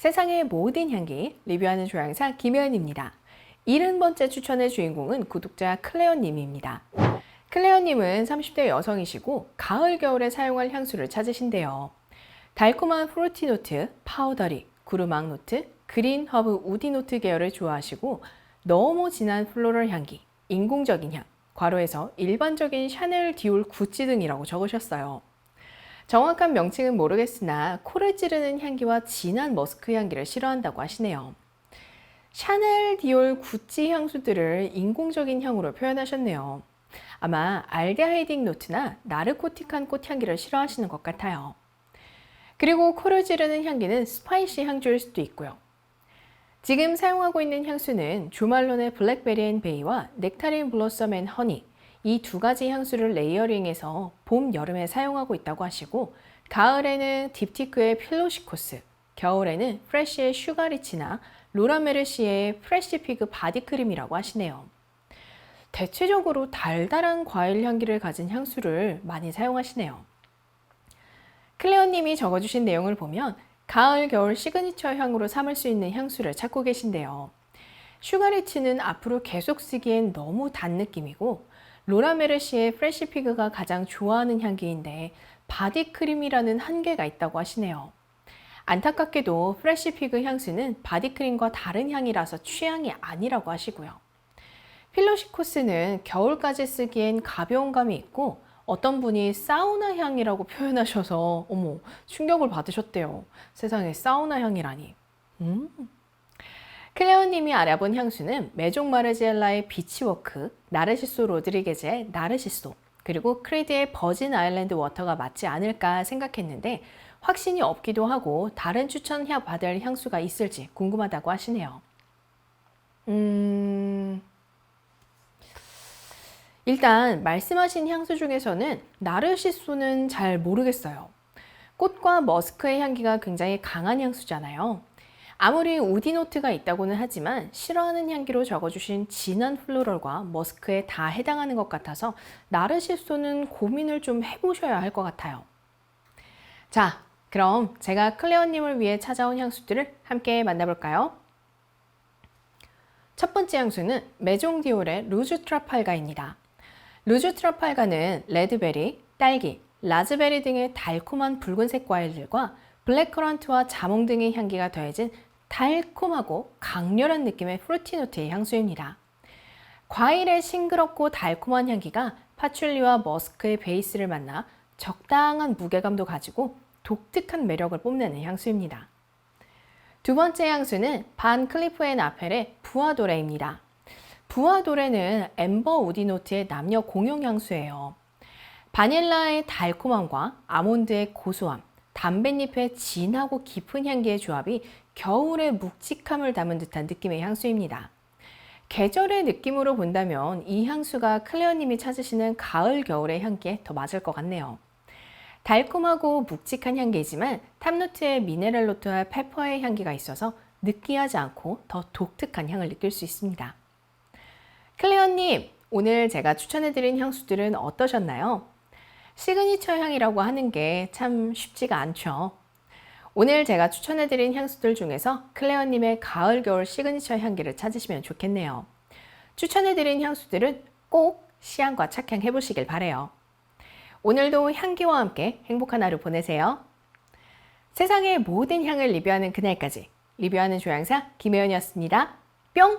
세상의 모든 향기 리뷰하는 조향사 김혜연입니다. 70번째 추천의 주인공은 구독자 클레어님입니다. 클레어님은 30대 여성이시고 가을 겨울에 사용할 향수를 찾으신대요. 달콤한 프루티 노트, 파우더리, 구르막 노트, 그린 허브 우디 노트 계열을 좋아하시고 너무 진한 플로럴 향기, 인공적인 향, 괄호에서 일반적인 샤넬, 디올, 구찌 등이라고 적으셨어요. 정확한 명칭은 모르겠으나 코를 찌르는 향기와 진한 머스크 향기를 싫어한다고 하시네요. 샤넬, 디올, 구찌 향수들을 인공적인 향으로 표현하셨네요. 아마 알데하이딩 노트나 나르코틱한 꽃향기를 싫어하시는 것 같아요. 그리고 코를 찌르는 향기는 스파이시 향주일 수도 있고요. 지금 사용하고 있는 향수는 조말론의 블랙베리 앤 베이와 넥타린 블로썸 앤 허니 이 두 가지 향수를 레이어링해서 봄, 여름에 사용하고 있다고 하시고 가을에는 딥티크의 필로시코스, 겨울에는 프레쉬의 슈가리치나 로라메르시의 프레쉬 피그 바디크림이라고 하시네요. 대체적으로 달달한 과일 향기를 가진 향수를 많이 사용하시네요. 클레어님이 적어주신 내용을 보면 가을, 겨울 시그니처 향으로 삼을 수 있는 향수를 찾고 계신데요. 슈가리치는 앞으로 계속 쓰기엔 너무 단 느낌이고 로라 메르시의 프레시 피그가 가장 좋아하는 향기인데 바디 크림이라는 한계가 있다고 하시네요. 안타깝게도 프레시 피그 향수는 바디 크림과 다른 향이라서 취향이 아니라고 하시고요. 필로시코스는 겨울까지 쓰기엔 가벼운 감이 있고 어떤 분이 사우나 향이라고 표현하셔서 어머 충격을 받으셨대요. 세상에 사우나 향이라니. 음. 클레어님이 알아본 향수는 메종 마르지엘라의 비치워크, 나르시소 로드리게즈의 나르시소, 그리고 크리드의 버진 아일랜드 워터가 맞지 않을까 생각했는데 확신이 없기도 하고 다른 추천 받을 향수가 있을지 궁금하다고 하시네요. 음... 일단 말씀하신 향수 중에서는 나르시소는 잘 모르겠어요. 꽃과 머스크의 향기가 굉장히 강한 향수잖아요. 아무리 우디노트가 있다고는 하지만 싫어하는 향기로 적어주신 진한 플로럴과 머스크에 다 해당하는 것 같아서 나르시소는 고민을 좀 해보셔야 할 것 같아요. 자, 그럼 제가 클레어님을 위해 찾아온 향수들을 함께 만나볼까요? 첫 번째 향수는 메종 디올의 루즈 트라팔가입니다. 루즈 트라팔가는 레드베리, 딸기, 라즈베리 등의 달콤한 붉은색 과일들과 블랙커런트와 자몽 등의 향기가 더해진 달콤하고 강렬한 느낌의 프루티노트의 향수입니다. 과일의 싱그럽고 달콤한 향기가 파출리와 머스크의 베이스를 만나 적당한 무게감도 가지고 독특한 매력을 뽐내는 향수입니다. 두 번째 향수는 반 클리프 앤 아펠의 부아도레입니다. 부아도레는 엠버 우디노트의 남녀 공용 향수예요. 바닐라의 달콤함과 아몬드의 고소함, 담뱃잎의 진하고 깊은 향기의 조합이 겨울의 묵직함을 담은 듯한 느낌의 향수입니다. 계절의 느낌으로 본다면 이 향수가 클레어님이 찾으시는 가을, 겨울의 향기에 더 맞을 것 같네요. 달콤하고 묵직한 향기이지만 탑노트의 미네랄 노트와 페퍼의 향기가 있어서 느끼하지 않고 더 독특한 향을 느낄 수 있습니다. 클레어님, 오늘 제가 추천해드린 향수들은 어떠셨나요? 시그니처 향이라고 하는 게 참 쉽지가 않죠. 오늘 제가 추천해드린 향수들 중에서 클레어님의 가을, 겨울 시그니처 향기를 찾으시면 좋겠네요. 추천해드린 향수들은 꼭 시향과 착향 해 보시길 바래요. 오늘도 향기와 함께 행복한 하루 보내세요. 세상의 모든 향을 리뷰하는 그날까지 리뷰하는 조향사 김혜연이었습니다. 뿅!